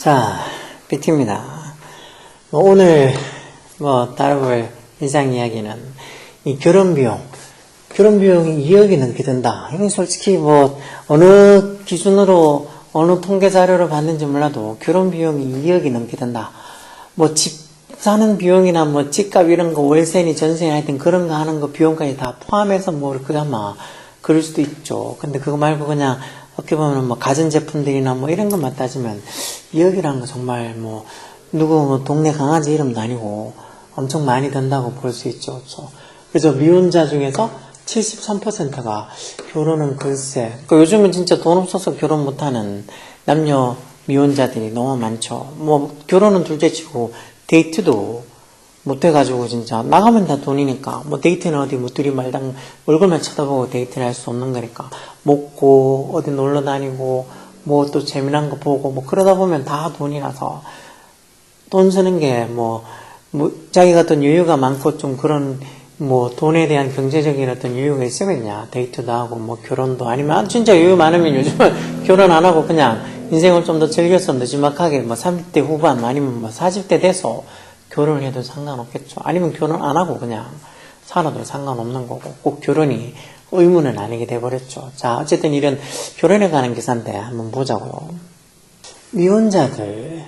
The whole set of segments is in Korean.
자, 비티입니다. 뭐 오늘 뭐 다뤄볼 일상 이야기는 이 결혼 비용. 결혼 비용이 2억이 넘게 든다. 이건 솔직히 뭐 어느 기준으로 어느 통계 자료를 봤는지 몰라도 결혼 비용이 2억이 넘게 든다. 뭐 집 사는 비용이나 뭐 집값 이런 거 월세니 전세니 하여튼 그런 거 하는 거 비용까지 다 포함해서 뭐 그나마 그럴 수도 있죠. 근데 그거 말고 그냥 어떻게 보면 뭐 가전제품들이나 뭐 이런 것만 따지면 2억이라는 거 정말 뭐 누구 뭐 동네 강아지 이름도 아니고 엄청 많이 든다고 볼 수 있죠. 그렇죠? 그래서 미혼자 중에서 73%가 결혼은 글쎄 그 요즘은 진짜 돈 없어서 결혼 못하는 남녀 미혼자들이 너무 많죠. 뭐 결혼은 둘째치고 데이트도 못해가지고 진짜. 나가면 다 돈이니까. 뭐 데이트는 어디 뭐 둘이 말당 얼굴만 쳐다보고 데이트를 할 수 없는 거니까. 먹고 어디 놀러 다니고 뭐 또 재미난 거 보고 뭐 그러다 보면 다 돈이라서. 돈 쓰는 게뭐 뭐 자기가 어떤 여유가 많고 좀 그런 뭐 돈에 대한 경제적인 어떤 여유가 있으면야 데이트도 하고 뭐 결혼도 아니면 아, 진짜 여유 많으면 요즘은 결혼 안 하고 그냥 인생을 좀 더 즐겨서 늦지막하게 뭐 30대 후반 아니면 뭐 40대 돼서 결혼을 해도 상관없겠죠. 아니면 결혼 안 하고 그냥 살아도 상관없는 거고 꼭 결혼이 의무는 아니게 돼버렸죠. 자 어쨌든 이런 결혼에 관한 기사인데 한번 보자고요. 미혼자들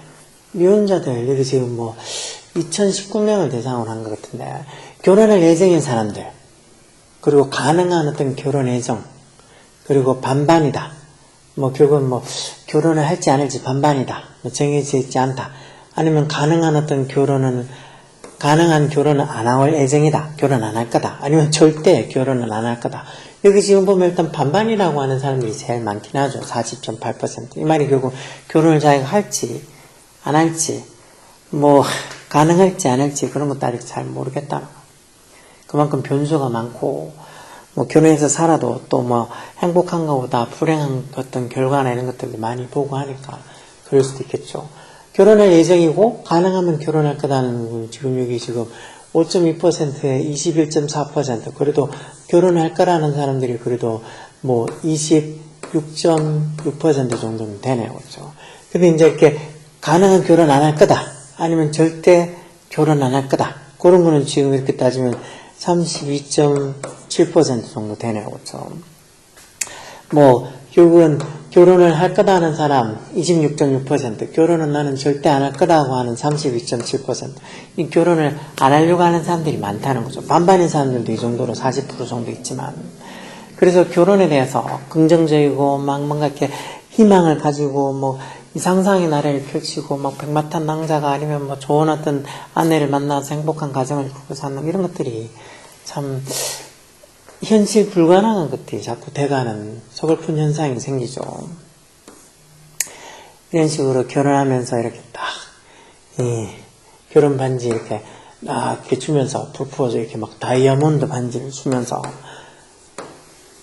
미혼자들 여기 지금 뭐 2019명을 대상으로 한 것 같은데 결혼할 예정인 사람들 그리고 가능한 어떤 결혼 예정 그리고 반반이다 뭐 결국은 뭐 결혼을 할지 안 할지 반반이다 뭐 정해져 있지 않다 아니면 가능한 어떤 결혼은 가능한 결혼은 안할 예정이다. 결혼 안 할 거다. 아니면 절대 결혼은 안할 거다. 여기 지금 보면 일단 반반이라고 하는 사람들이 제일 많긴 하죠. 40.8%이 말이 결국 결혼을 자기가 할지 안 할지 뭐 가능할지 안 할지 그런 것도 아직 잘 모르겠다는 거. 그만큼 변수가 많고 뭐 결혼해서 살아도 또 뭐 행복한 것보다 불행한 어떤 결과나 이런 것들도 많이 보고 하니까 그럴 수도 있겠죠. 결혼할 예정이고 가능하면 결혼할 거다는 지금 여기 지금 5.2%에 21.4% 그래도 결혼할 거라는 사람들이 그래도 뭐 26.6% 정도는 되네요. 그렇죠. 근데 이제 이렇게 가능한 결혼 안 할 거다. 아니면 절대 결혼 안 할 거다. 그런 거는 지금 이렇게 따지면 32.7% 정도 되네요. 그렇죠. 뭐 결국은 결혼을 할 거다 하는 사람 26.6% 결혼은 나는 절대 안 할 거다고 하는 32.7%이 결혼을 안 하려고 하는 사람들이 많다는 거죠. 반반인 사람들도 이 정도로 40% 정도 있지만 그래서 결혼에 대해서 긍정적이고 막 뭔가 이렇게 희망을 가지고 뭐이 상상의 나래를 펼치고 막 백마탄 낭자가 아니면 뭐 좋은 어떤 아내를 만나서 행복한 가정을 꾸고 사는 이런 것들이 참 현실 불가능한 것들이 자꾸 돼가는 서글픈 현상이 생기죠. 이런 식으로 결혼하면서 이렇게 딱, 이 결혼 반지 이렇게 딱 이렇게 주면서 프로포즈 이렇게 막 다이아몬드 반지를 주면서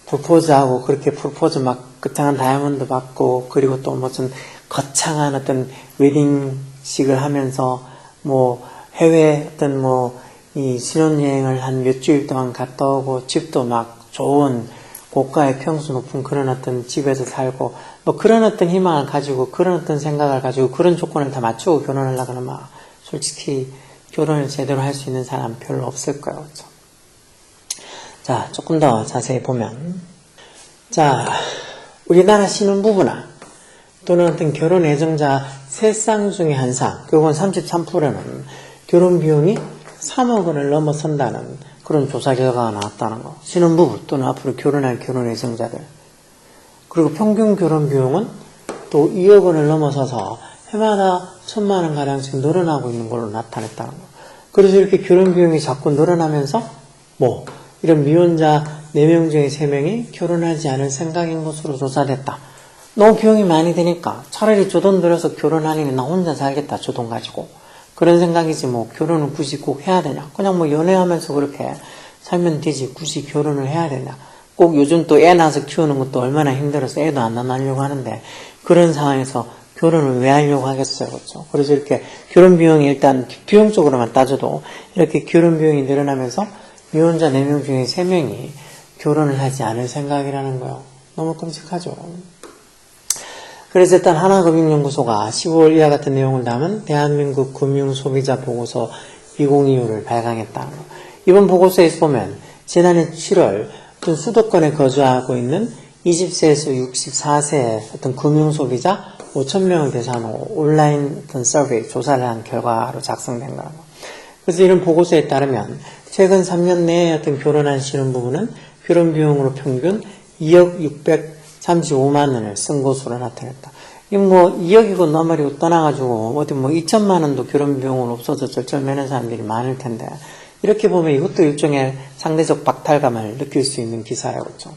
프로포즈하고 그렇게 프로포즈 막 끝장한 다이아몬드 받고 그리고 또 무슨 거창한 어떤 웨딩식을 하면서 뭐 해외 어떤 뭐 이 신혼여행을 한 몇 주일 동안 갔다 오고 집도 막 좋은 고가의 평수 높은 그런 어떤 집에서 살고 뭐 그런 어떤 희망을 가지고 그런 어떤 생각을 가지고 그런 조건을 다 맞추고 결혼하려고 하면 막 솔직히 결혼을 제대로 할 수 있는 사람 별로 없을 거예요. 그렇죠? 자, 조금 더 자세히 보면 자, 우리나라 신혼부부나 또는 어떤 결혼 예정자 세 쌍 중에 한 쌍, 그건 33%는 결혼 비용이 3억 원을 넘어선다는 그런 조사 결과가 나왔다는 거. 신혼부부 또는 앞으로 결혼할 결혼 예정자들. 그리고 평균 결혼 비용은 또 2억 원을 넘어서서 해마다 천만 원 가량씩 늘어나고 있는 걸로 나타냈다는 거. 그래서 이렇게 결혼 비용이 자꾸 늘어나면서 뭐 이런 미혼자 4명 중에 3명이 결혼하지 않을 생각인 것으로 조사됐다. 너무 비용이 많이 드니까 차라리 저돈 들여서 결혼하니 나 혼자 살겠다. 저돈 가지고. 그런 생각이지 뭐 결혼을 굳이 꼭 해야 되냐. 그냥 뭐 연애하면서 그렇게 살면 되지. 굳이 결혼을 해야 되냐. 꼭 요즘 또 애 낳아서 키우는 것도 얼마나 힘들어서 애도 안 낳으려고 하는데 그런 상황에서 결혼을 왜 하려고 하겠어요. 그렇죠? 그래서 이렇게 결혼 비용이 일단 비용적으로만 따져도 이렇게 결혼 비용이 늘어나면서 미혼자 4명 중에 3명이 결혼을 하지 않을 생각이라는 거요. 너무 끔찍하죠. 그래서 일단 하나금융연구소가 10월 이하 같은 내용을 담은 대한민국 금융소비자 보고서 2025를 발간했다는 거. 이번 보고서에서 보면 지난해 7월 어떤 수도권에 거주하고 있는 20세에서 64세의 어떤 금융소비자 5천명을 대상으로 온라인 어떤 서베이 조사를 한 결과로 작성된 거라고. 그래서 이런 보고서에 따르면 최근 3년 내에 어떤 결혼한 신혼부부는 결혼 비용으로 평균 2억 635만 원을 쓴 것으로 나타냈다. 이거 뭐 2억이고 너말이고 떠나가지고 어디 뭐 2천만 원도 결혼 비용으로 없어서 절절매는 사람들이 많을 텐데 이렇게 보면 이것도 일종의 상대적 박탈감을 느낄 수 있는 기사라고 했죠.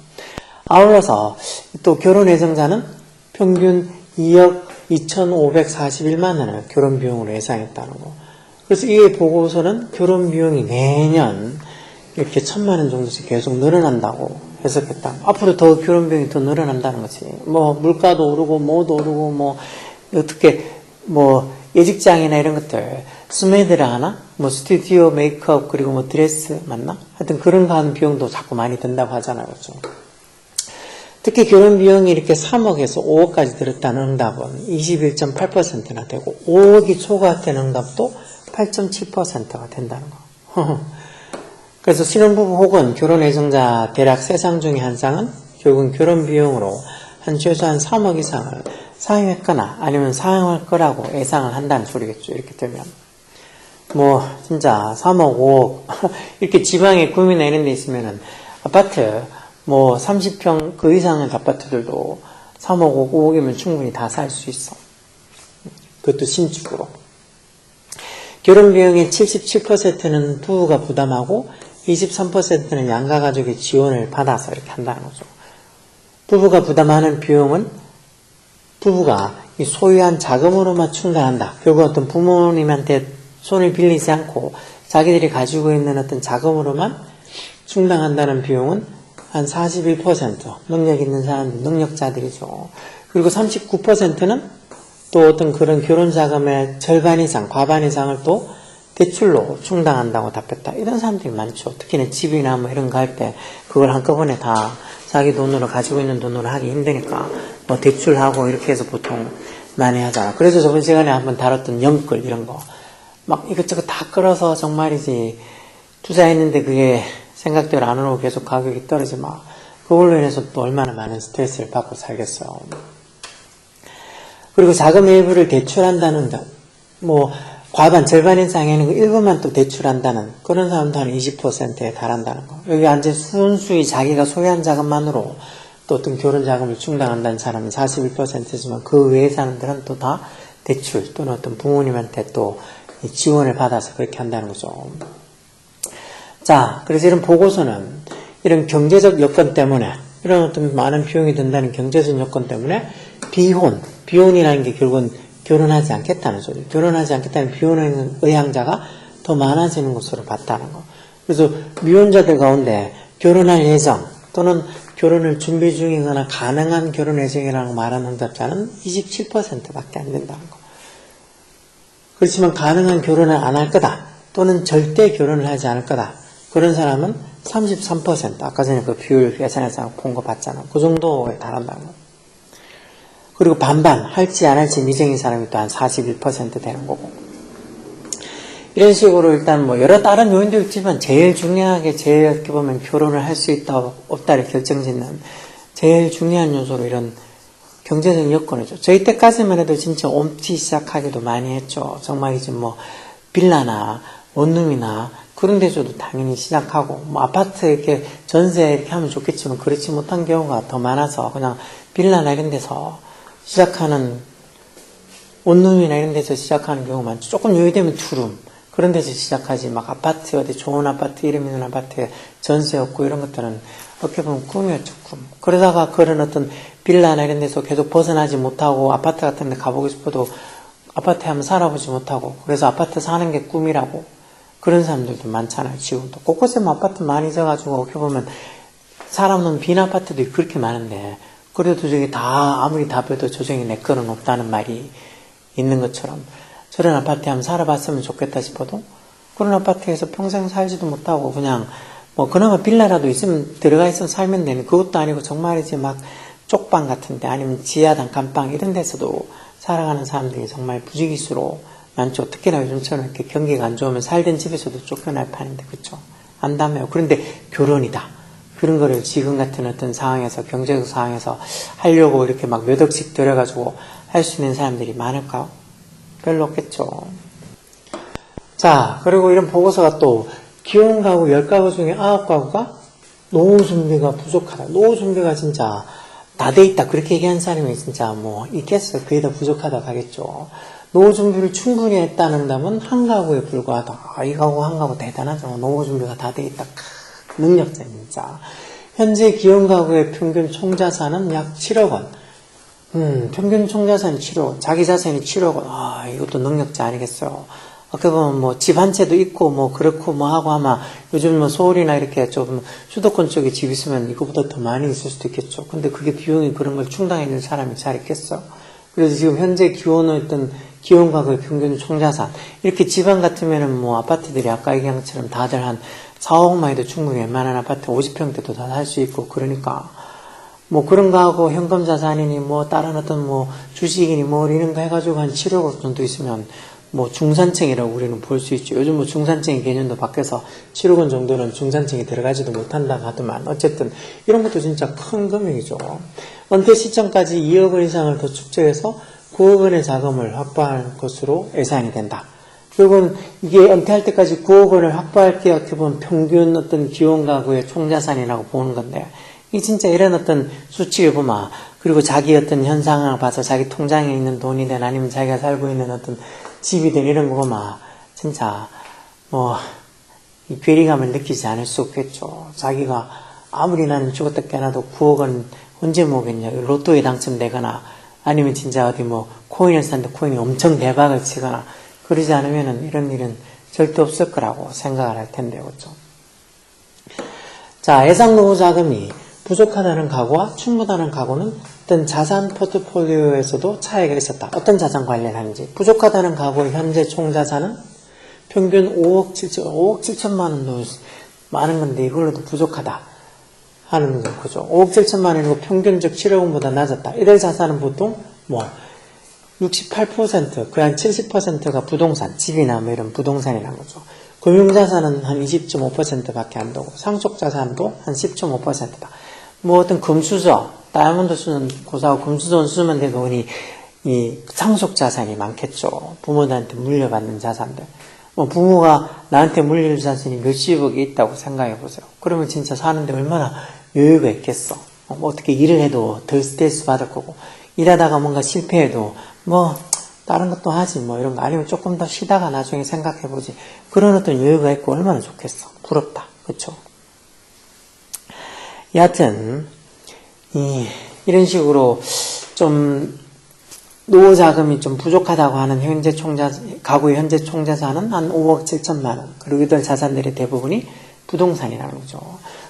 아울러서 또 결혼 예정자는 평균 2억 2,541만 원을 결혼 비용으로 예상했다는 거. 그래서 이 보고서는 결혼 비용이 매년 이렇게 천만 원 정도씩 계속 늘어난다고 해석했다. 앞으로 더 결혼 비용이 더 늘어난다는 거지. 뭐 물가도 오르고 뭐도 오르고 뭐 어떻게 뭐 예직장이나 이런 것들 스메드라 하나 뭐 스튜디오 메이크업 그리고 뭐 드레스 맞나? 하여튼 그런 거 하는 비용도 자꾸 많이 든다고 하잖아요. 그렇죠? 특히 결혼 비용이 이렇게 3억에서 5억까지 들었다는 응답은 21.8%나 되고 5억이 초과된 응답도 8.7%가 된다는 거. 그래서 신혼부부 혹은 결혼 예정자 대략 세상 중에 한 쌍은 결국은 결혼 비용으로 한 최소 한 3억 이상을 사용했거나 아니면 사용할 거라고 예상을 한다는 소리겠죠. 이렇게 되면. 뭐 진짜 3억, 5억 이렇게 지방에 구미나 이런 데 있으면은 아파트 뭐 30평 그 이상의 아파트들도 3억, 5억, 5억이면 충분히 다 살 수 있어. 그것도 신축으로. 결혼 비용의 77%는 부부가 부담하고 23%는 양가 가족의 지원을 받아서 이렇게 한다는 거죠. 부부가 부담하는 비용은 부부가 이 소유한 자금으로만 충당한다. 결국 어떤 부모님한테 손을 빌리지 않고 자기들이 가지고 있는 어떤 자금으로만 충당한다는 비용은 한 41% 능력 있는 사람들, 능력자들이죠. 그리고 39%는 또 어떤 그런 결혼 자금의 절반 이상, 과반 이상을 또 대출로 충당한다고 답했다. 이런 사람들이 많죠. 특히나 집이나 뭐 이런 거 할 때 그걸 한꺼번에 다 자기 돈으로 가지고 있는 돈으로 하기 힘드니까 뭐 대출하고 이렇게 해서 보통 많이 하잖아. 그래서 저번 시간에 한번 다뤘던 영끌 이런 거. 막 이것저것 다 끌어서 정말이지 투자했는데 그게 생각대로 안 오고 계속 가격이 떨어지면 그걸로 인해서 또 얼마나 많은 스트레스를 받고 살겠어요. 그리고 자금 일부를 대출한다는 뭐 과반 절반 이상 에는 그 일부만 또 대출한다는 그런 사람도 한 20%에 달한다는 거. 여기 앉아 순수히 자기가 소유한 자금만으로 또 어떤 결혼 자금을 충당한다는 사람이 41%지만 그 외의 사람들은 또 다 대출 또는 어떤 부모님한테 또 지원을 받아서 그렇게 한다는 거죠. 자, 그래서 이런 보고서는 이런 경제적 여건 때문에 이런 어떤 많은 비용이 든다는 경제적 여건 때문에 비혼, 비혼이라는 게 결국은 결혼하지 않겠다는 소리. 결혼하지 않겠다는 비혼의 의향자가 더 많아지는 것으로 봤다는 거. 그래서 미혼자들 가운데 결혼할 예정 또는 결혼을 준비 중이거나 가능한 결혼 예정이라고 말하는 응답자는 27%밖에 안 된다는 거. 그렇지만 가능한 결혼을 안 할 거다 또는 절대 결혼을 하지 않을 거다. 그런 사람은 33% 아까 전에 그 비율 계산해서 본 거 봤잖아. 그 정도에 달한다는 거. 그리고 반반 할지 안 할지 미정인 사람이 또 한 41% 되는 거고. 이런 식으로 일단 뭐 여러 다른 요인도 있지만 제일 중요하게 제일 이렇게 보면 결혼을 할 수 있다 없다를 결정짓는 제일 중요한 요소로 이런 경제적 여건이죠. 저희 때까지만 해도 진짜 옴티 시작하기도 많이 했죠. 정말이지 뭐 빌라나 원룸이나 그런 데서도 당연히 시작하고 뭐 아파트 이렇게 전세 이렇게 하면 좋겠지만 그렇지 못한 경우가 더 많아서 그냥 빌라나 이런 데서 시작하는 원룸이나 이런 데서 시작하는 경우가 많죠. 조금 여유되면 투룸 그런 데서 시작하지 막 아파트 어디 좋은 아파트 이름 있는 아파트에 전세 없고 이런 것들은 어떻게 보면 꿈이었죠 꿈. 그러다가 그런 어떤 빌라나 이런 데서 계속 벗어나지 못하고 아파트 같은 데 가보고 싶어도 아파트에 한번 살아보지 못하고 그래서 아파트 사는 게 꿈이라고 그런 사람들도 많잖아요 지금도 곳곳에 뭐 아파트 많이 져가지고 어떻게 보면 사람 없는 빈 아파트도 그렇게 많은데 그래도 저기 다 아무리 답해도 조정이 내 거는 없다는 말이 있는 것처럼 저런 아파트에 한번 살아봤으면 좋겠다 싶어도 그런 아파트에서 평생 살지도 못하고 그냥 뭐 그나마 빌라라도 있으면 들어가 있으면 살면 되는 그것도 아니고 정말이지 막 쪽방 같은데 아니면 지하단 감방 이런 데서도 살아가는 사람들이 정말 부지기수로 많죠. 특히나 요즘처럼 이렇게 경기가 안 좋으면 살던 집에서도 쫓겨날 판인데 그쵸? 안다며요. 그런데 결혼이다. 그런 거를 지금 같은 어떤 상황에서 경제적 상황에서 하려고 이렇게 막 몇 억씩 들여가지고 할 수 있는 사람들이 많을까요? 별로 없겠죠. 자, 그리고 이런 보고서가 또 기혼 가구 10가구 중에 9가구가 노후 준비가 부족하다. 노후 준비가 진짜 다 돼 있다. 그렇게 얘기한 사람이 진짜 뭐 있겠어요. 그게 더 부족하다 가겠죠. 노후 준비를 충분히 했다는다면 한 가구에 불과하다. 아, 이 가구 한 가구 대단하죠. 노후 준비가 다 돼 있다. 능력자 진짜. 현재 기혼 가구의 평균 총자산은 약 7억 원. 음, 평균 총자산이 7억 원. 자기 자산이 7억 원. 아, 이것도 능력자 아니겠어요. 어떻게 보면 뭐 집 한 채도 있고 뭐 그렇고 뭐 하고 아마 요즘 뭐 서울이나 이렇게 좀 수도권 쪽에 집 있으면 이거보다 더 많이 있을 수도 있겠죠. 근데 그게 비용이 그런 걸 충당해낼 사람이 잘 있겠어? 그래서 지금 현재 기혼의 어떤 기혼 가구의 평균 총자산 이렇게 지방 같으면은 뭐 아파트들이 아까 얘기한 것처럼 다들 한 4, 5억만 해도 충분히 웬만한 아파트 50평대도 다 살 수 있고 그러니까 뭐 그런 거 하고 현금 자산이니 뭐 다른 어떤 뭐 주식이니 뭐 이런 거 해가지고 한 7억 원 정도 있으면 뭐 중산층이라고 우리는 볼 수 있죠. 요즘 뭐 중산층의 개념도 바뀌어서 7억 원 정도는 중산층이 들어가지도 못한다 하더만 어쨌든 이런 것도 진짜 큰 금액이죠. 은퇴 시점까지 2억 원 이상을 더 축적해서 9억 원의 자금을 확보할 것으로 예상이 된다. 결국은 이게 은퇴할 때까지 9억 원을 확보할 게 어떻게 보면 평균 어떤 기혼 가구의 총자산이라고 보는 건데 이 진짜 이런 어떤 수치를 보면 그리고 자기 어떤 현상을 봐서 자기 통장에 있는 돈이든 아니면 자기가 살고 있는 어떤 집이든 이런 거 보면 진짜 뭐 이 괴리감을 느끼지 않을 수 없겠죠. 자기가 아무리 나는 죽었다 깨어나도 9억 원 언제 모겠냐. 로또에 당첨되거나 아니면 진짜 어디 뭐 코인을 샀는데 코인이 엄청 대박을 치거나 그러지 않으면은 이런 일은 절대 없을 거라고 생각을 할 텐데, 그렇죠? 자, 예상 노후 자금이 부족하다는 가구와 충분하다는 가구는 어떤 자산 포트폴리오에서도 차이가 있었다. 어떤 자산 관련하는지. 부족하다는 가구의 현재 총자산은 평균 5억 7천, 5억 7천만 원도 많은 건데 이걸로도 부족하다. 하는 거죠. 5억 7천만 원이고 평균적 7억 원보다 낮았다. 이럴 자산은 보통 뭐 68%, 거의 한 70%가 부동산, 집이나 뭐 이런 부동산이라는 거죠. 금융자산은 한 20.5%밖에 안 되고, 상속자산도 한 10.5%다. 뭐 어떤 금수저, 다이아몬드 수는 고사하고 금수저는 되고 보니 이 상속 자산이 많겠죠. 부모들한테 물려받는 자산들. 뭐 부모가 나한테 물릴 자산이 몇십억이 있다고 생각해 보세요. 그러면 진짜 사는데 얼마나 여유가 있겠어. 뭐 어떻게 일을 해도 덜 스트레스 받을 거고, 일하다가 뭔가 실패해도 뭐 다른 것도 하지 뭐 이런 거 아니면 조금 더 쉬다가 나중에 생각해 보지 그런 어떤 여유가 있고 얼마나 좋겠어 부럽다 그쵸 여하튼 이, 이런 식으로 좀 노후 자금이 좀 부족하다고 하는 현재 총자 가구의 현재 총자산은 한 5억 7천만 원 그리고 이들 자산들의 대부분이 부동산이라는 거죠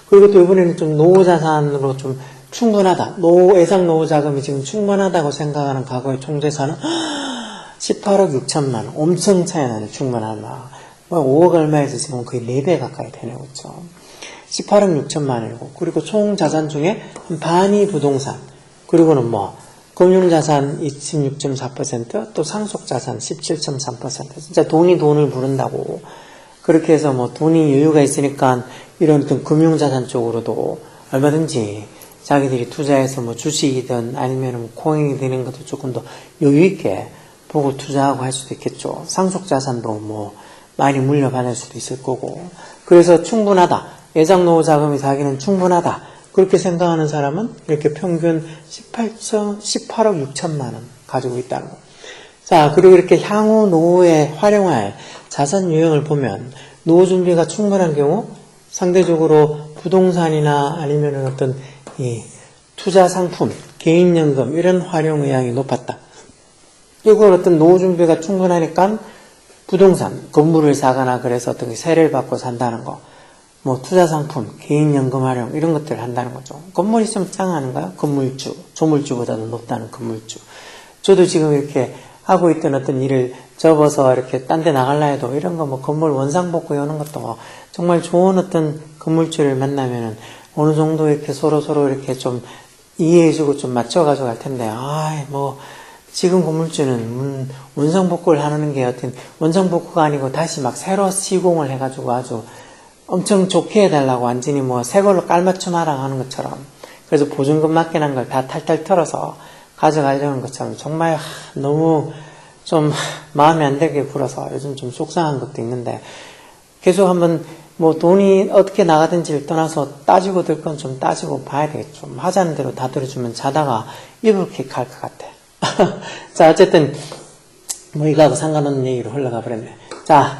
그리고 또 이번에는 좀 노후 자산으로 좀 충분하다. 노후, 예상 노후 자금이 지금 충분하다고 생각하는 과거의 총재산은 18억 6천만 원. 엄청 차이 나네, 충분한 마. 뭐 5억 얼마에서 지금 거의 4배 가까이 되네, 그죠? 18억 6천만 원이고, 그리고 총 자산 중에 한 반이 부동산, 그리고는 뭐, 금융자산 26.4%, 또 상속자산 17.3%. 진짜 돈이 돈을 부른다고. 그렇게 해서 뭐 돈이 여유가 있으니까 이런 어떤 금융자산 쪽으로도 얼마든지 자기들이 투자해서 뭐 주식이든 아니면 코인이 되는 것도 조금 더 여유있게 보고 투자하고 할 수도 있겠죠. 상속자산도 뭐 많이 물려받을 수도 있을 거고. 그래서 충분하다. 예상 노후 자금이 자기는 충분하다. 그렇게 생각하는 사람은 이렇게 평균 18천, 18억 6천만 원 가지고 있다는 거. 자, 그리고 이렇게 향후 노후에 활용할 자산 유형을 보면 노후 준비가 충분한 경우 상대적으로 부동산이나 아니면 어떤 이 투자 상품, 개인연금 이런 활용 의향이 높았다. 이걸 어떤 노후 준비가 충분하니까 부동산, 건물을 사거나 그래서 어떤 세를 받고 산다는 거, 뭐 투자 상품, 개인연금 활용 이런 것들을 한다는 거죠. 건물이 좀 짱하는가요? 건물주, 조물주보다도 높다는 건물주. 저도 지금 이렇게 하고 있던 어떤 일을 접어서 이렇게 딴 데 나갈라 해도 이런 거 뭐 건물 원상 복구 여는 것도 뭐 정말 좋은 어떤 건물주를 만나면은 어느 정도 이렇게 서로 서로 이렇게 좀 이해해주고 좀 맞춰가지고 갈 텐데, 아이, 뭐, 지금 건물주는 문- 원상 복구를 하는 게 어떤, 원상 복구가 아니고 다시 막 새로 시공을 해가지고 아주 엄청 좋게 해달라고 완전히 뭐 새 걸로 깔맞춤 하라 하는 것처럼. 그래서 보증금 맡겨놓은 걸다 탈탈 털어서 가져가려는 것처럼 정말 하, 너무 좀 마음에 안 들게 굴어서 요즘 좀 속상한 것도 있는데 계속 한번 뭐 돈이 어떻게 나가든지를 떠나서 따지고 들 건 좀 따지고 봐야 되겠죠. 뭐 하자는 대로 다 들어주면 자다가 이불킥 할 것 같아. 자, 어쨌든 뭐 이거하고 상관없는 얘기로 흘러가 버렸네. 자,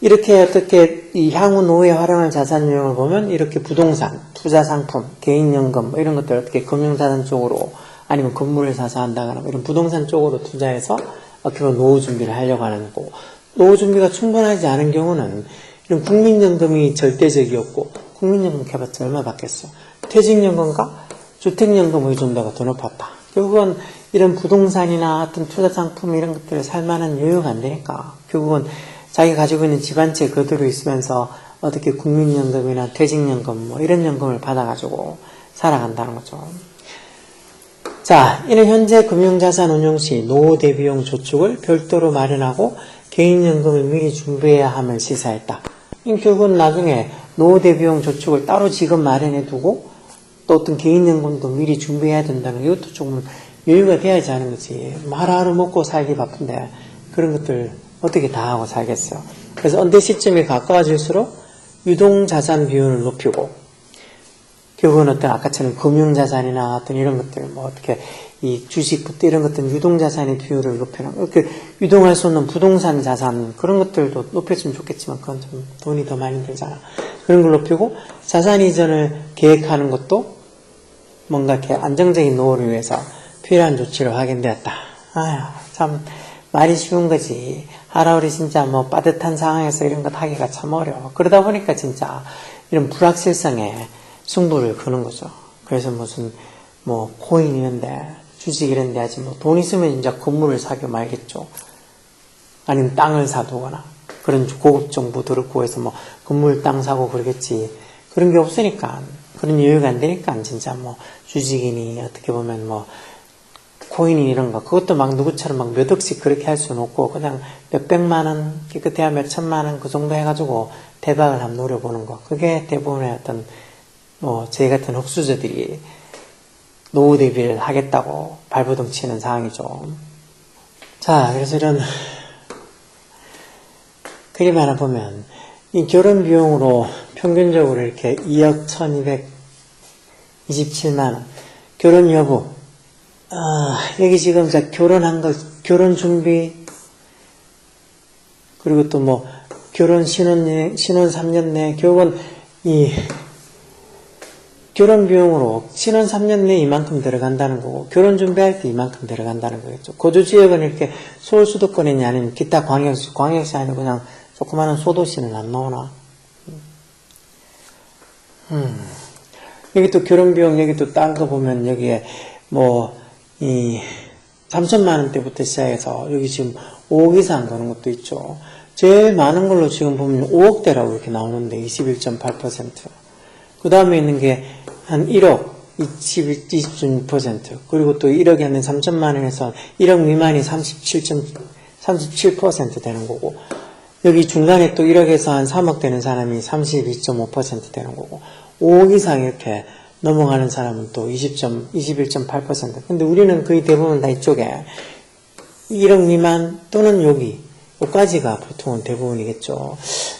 이렇게 어떻게 이 향후 노후에 활용할 자산 유형을 보면 이렇게 부동산, 투자 상품, 개인연금 뭐 이런 것들 어떻게 금융자산 쪽으로 아니면 건물을 사서 한다거나 뭐 이런 부동산 쪽으로 투자해서 어떻게 보면 노후 준비를 하려고 하는 거고 노후 준비가 충분하지 않은 경우는 이런 국민연금이 절대적이었고 국민연금 개봤자 얼마 받겠어? 퇴직연금과 주택연금 의존도가 더 높았다. 결국은 이런 부동산이나 어떤 투자 상품 이런 것들을 살 만한 여유가 안 되니까 결국은 자기가 가지고 있는 집안채 그대로 있으면서 어떻게 국민연금이나 퇴직연금 뭐 이런 연금을 받아가지고 살아간다는 거죠. 자, 이는 현재 금융자산 운용 시 노후 대비용 저축을 별도로 마련하고 개인연금을 미리 준비해야 함을 시사했다. 이 결국은 나중에 노후 대비용 저축을 따로 지금 마련해 두고 또 어떤 개인연금도 미리 준비해야 된다는 게 이것도 조금 여유가 돼야지 하는 거지. 뭐 하루하루 먹고 살기 바쁜데 그런 것들 어떻게 다 하고 살겠어요. 그래서 언제 시점이 가까워질수록 유동 자산 비율을 높이고 결국은 어떤 아까처럼 금융 자산이나 어떤 이런 것들, 뭐 어떻게 이 주식부터 이런 것들 유동 자산의 비율을 높여라. 이렇게 유동할 수 없는 부동산 자산 그런 것들도 높여주면 좋겠지만 그건 좀 돈이 더 많이 들잖아. 그런 걸 높이고 자산 이전을 계획하는 것도 뭔가 이렇게 안정적인 노후를 위해서 필요한 조치를 하게 되었다. 아휴, 참, 말이 쉬운 거지. 하라우리 진짜 뭐 빠듯한 상황에서 이런 것 하기가 참 어려워. 그러다 보니까 진짜 이런 불확실성에 승부를 거는 거죠. 그래서 무슨 뭐 코인 이런데 주식 이런데 하지 뭐 돈 있으면 진짜 건물을 사겨 말겠죠. 아니면 땅을 사두거나 그런 고급 정보들을 구해서 뭐 건물 땅 사고 그러겠지. 그런 게 없으니까 그런 여유가 안 되니까 진짜 뭐 주식이니 어떻게 보면 뭐 코인이 이런 거 그것도 막 누구처럼 막 몇 억씩 그렇게 할 수는 없고 그냥 몇 백만 원 깨끗해야 몇 천만 원 그 정도 해가지고 대박을 한번 노려보는 거. 그게 대부분의 어떤 뭐 저희 같은 흑수저들이 노후 대비를 하겠다고 발버둥 치는 상황이죠. 자, 그래서 이런 그림 하나 보면 이 결혼 비용으로 평균적으로 이렇게 2억 1227만 원. 결혼 여부 아, 여기 지금 자 결혼한 거 결혼 준비 그리고 또 뭐 결혼 신혼 신혼 3년 내 결국은 이 결혼 비용으로 신혼 3년 내에 이만큼 들어간다는 거고 결혼 준비할 때 이만큼 들어간다는 거겠죠. 거주 지역은 이렇게 서울 수도권이냐 아니면 기타 광역시 광역시 아니고 그냥 조그마한 소도시는 안 나오나. 음. 여기 또 결혼 비용 여기 또 딴 거 보면 여기에 뭐 이 3천만 원대부터 시작해서 여기 지금 5억 이상 가는 것도 있죠. 제일 많은 걸로 지금 보면 5억대라고 이렇게 나오는데 21.8%. 그 다음에 있는 게 한 1억 21, 20.6% 그리고 또 1억에 한 3천만 원에서 1억 미만이 37. 37% 되는 거고 여기 중간에 또 1억에서 한 3억 되는 사람이 32.5% 되는 거고 5억 이상 이렇게 넘어가는 사람은 또 20. 21.8% 근데 우리는 거의 대부분 다 이쪽에 1억 미만 또는 여기 여기까지가 보통은 대부분이겠죠.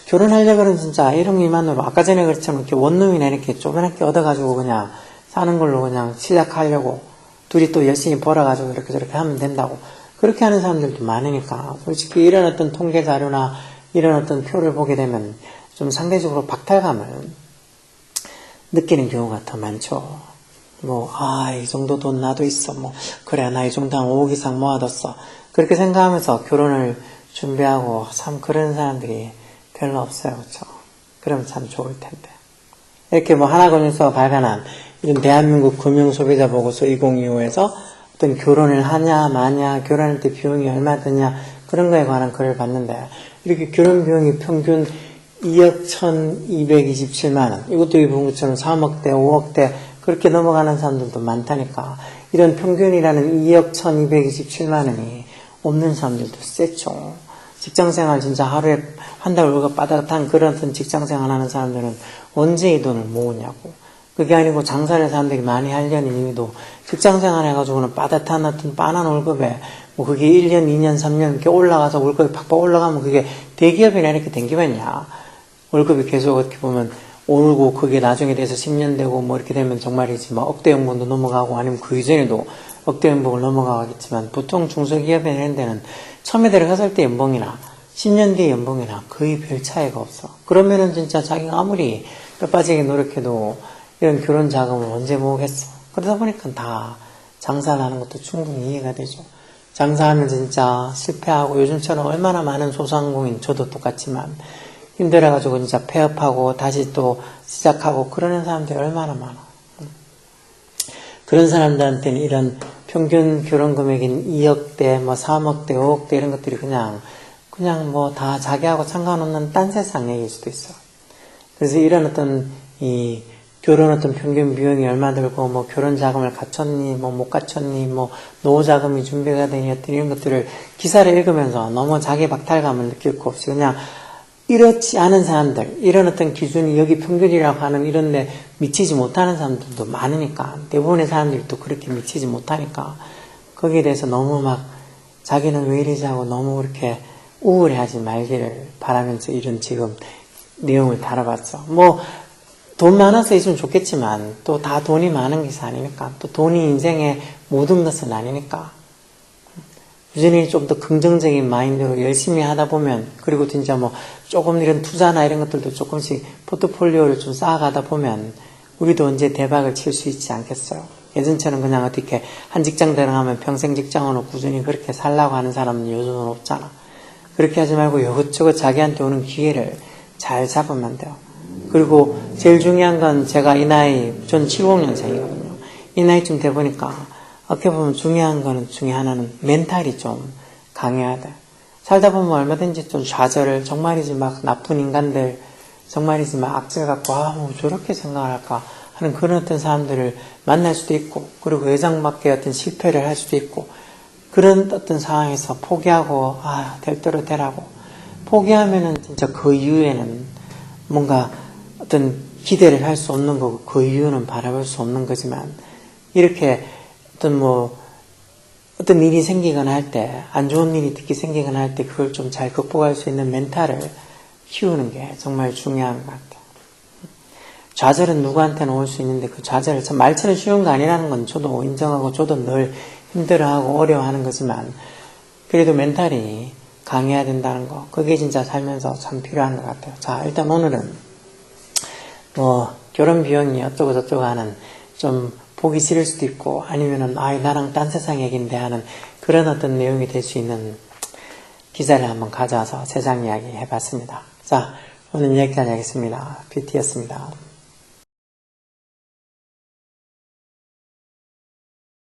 결혼하려고는 진짜 1억 미만으로 아까 전에 그랬지만 이렇게 원룸이나 이렇게 조그맣게 얻어가지고 그냥 사는 걸로 그냥 시작하려고 둘이 또 열심히 벌어가지고 이렇게 저렇게 하면 된다고 그렇게 하는 사람들도 많으니까 솔직히 이런 어떤 통계 자료나 이런 어떤 표를 보게 되면 좀 상대적으로 박탈감을 느끼는 경우가 더 많죠. 뭐, 아, 이 정도 돈 나도 있어. 뭐, 그래, 나 이 정도 한 5억 이상 모아뒀어. 그렇게 생각하면서 결혼을 준비하고 참 그런 사람들이 별로 없어요. 그쵸? 그러면 참 좋을 텐데. 이렇게 뭐 하나건에서 발간한 이런 대한민국 금융소비자 보고서 2025에서 어떤 결혼을 하냐, 마냐, 결혼할 때 비용이 얼마 드냐, 그런 거에 관한 글을 봤는데, 이렇게 결혼 비용이 평균 2억 1227만 원. 이것도 이본 것처럼 3억대, 5억대, 그렇게 넘어가는 사람들도 많다니까. 이런 평균이라는 2억 1227만 원이 없는 사람들도 셌죠. 직장 생활 진짜 하루에 한 달 월급 빠듯한 그런 어떤 직장 생활 하는 사람들은 언제 이 돈을 모으냐고. 그게 아니고 장사를 사람들이 많이 하려는 의미도 직장 생활 해가지고는 빠듯한 어떤 빤한 월급에 뭐 그게 1년, 2년, 3년 이렇게 올라가서 월급이 팍팍 올라가면 그게 대기업이나 이렇게 댕기겠냐. 월급이 계속 어떻게 보면 오르고 그게 나중에 돼서 10년 되고 뭐 이렇게 되면 정말이지 뭐 억대 연봉도 넘어가고 아니면 그 이전에도 억대 연봉을 넘어가겠지만 보통 중소기업에 있는 데는 처음에 들어갔을 때 연봉이나 10년 뒤에 연봉이나 거의 별 차이가 없어. 그러면은 진짜 자기가 아무리 뼈 빠지게 노력해도 이런 결혼 자금을 언제 모으겠어. 그러다 보니까 다 장사를 하는 것도 충분히 이해가 되죠. 장사하면 진짜 실패하고 요즘처럼 얼마나 많은 소상공인 저도 똑같지만 힘들어가지고 진짜 폐업하고 다시 또 시작하고 그러는 사람들이 얼마나 많아. 그런 사람들한테는 이런 평균 결혼 금액인 2억대, 뭐 3억대, 5억대 이런 것들이 그냥 그냥 뭐 다 자기하고 상관없는 딴 세상 얘기일 수도 있어. 그래서 이런 어떤 이 결혼 어떤 평균 비용이 얼마 들고 뭐 결혼 자금을 갖췄니 뭐 못 갖췄니 뭐 노후 자금이 준비가 되니 이런 것들을 기사를 읽으면서 너무 자기 박탈감을 느낄 거 없이 그냥 이렇지 않은 사람들 이런 어떤 기준이 여기 평균이라고 하는 이런 데 미치지 못하는 사람들도 많으니까 대부분의 사람들이 또 그렇게 미치지 못하니까 거기에 대해서 너무 막 자기는 왜 이러지 하고 너무 그렇게 우울해 하지 말기를 바라면서 이런 지금 내용을 달아봤죠. 뭐 돈 많아서 있으면 좋겠지만 또 다 돈이 많은 것이 아니니까 또 돈이 인생의 모든 것은 아니니까 유진이 좀 더 긍정적인 마인드로 열심히 하다 보면 그리고 진짜 뭐 조금 이런 투자나 이런 것들도 조금씩 포트폴리오를 좀 쌓아가다 보면 우리도 언제 대박을 칠 수 있지 않겠어요. 예전처럼 그냥 어떻게 한 직장 들어가면 평생 직장으로 꾸준히 그렇게 살라고 하는 사람은 요즘은 없잖아. 그렇게 하지 말고 이것저것 자기한테 오는 기회를 잘 잡으면 돼요. 그리고 제일 중요한 건 제가 이 나이, 전 70년생이거든요. 이 나이쯤 돼 보니까 어떻게 보면 중요한 거는 중에 하나는 멘탈이 좀 강해야 돼. 살다 보면 얼마든지 좀 좌절을 정말이지 막 나쁜 인간들 정말이지 막 악질 갖고 아뭐 저렇게 생각을 할까 하는 그런 어떤 사람들을 만날 수도 있고 그리고 예상밖에 어떤 실패를 할 수도 있고 그런 어떤 상황에서 포기하고 아 될 대로 되라고 포기하면은 진짜 그 이후에는 뭔가 어떤 기대를 할 수 없는 거고 그 이유는 바라볼 수 없는 거지만 이렇게 어떤 뭐 어떤 일이 생기거나 할 때 안 좋은 일이 특히 생기거나 할 때 그걸 좀 잘 극복할 수 있는 멘탈을 키우는 게 정말 중요한 것 같아요. 좌절은 누구한테나 올 수 있는데 그 좌절을 참 말처럼 쉬운 거 아니라는 건 저도 인정하고 저도 늘 힘들어하고 어려워하는 거지만 그래도 멘탈이 강해야 된다는 거 그게 진짜 살면서 참 필요한 것 같아요. 자 일단 오늘은 뭐 결혼 비용이 어쩌고 저쩌고 하는 좀 보기 싫을 수도 있고 아니면은 아 나랑 딴 세상 얘기인데 하는 그런 어떤 내용이 될 수 있는 기사를 한번 가져와서 세상 이야기 해봤습니다. 자 오늘 여기까지 하겠습니다. 뷰티였습니다.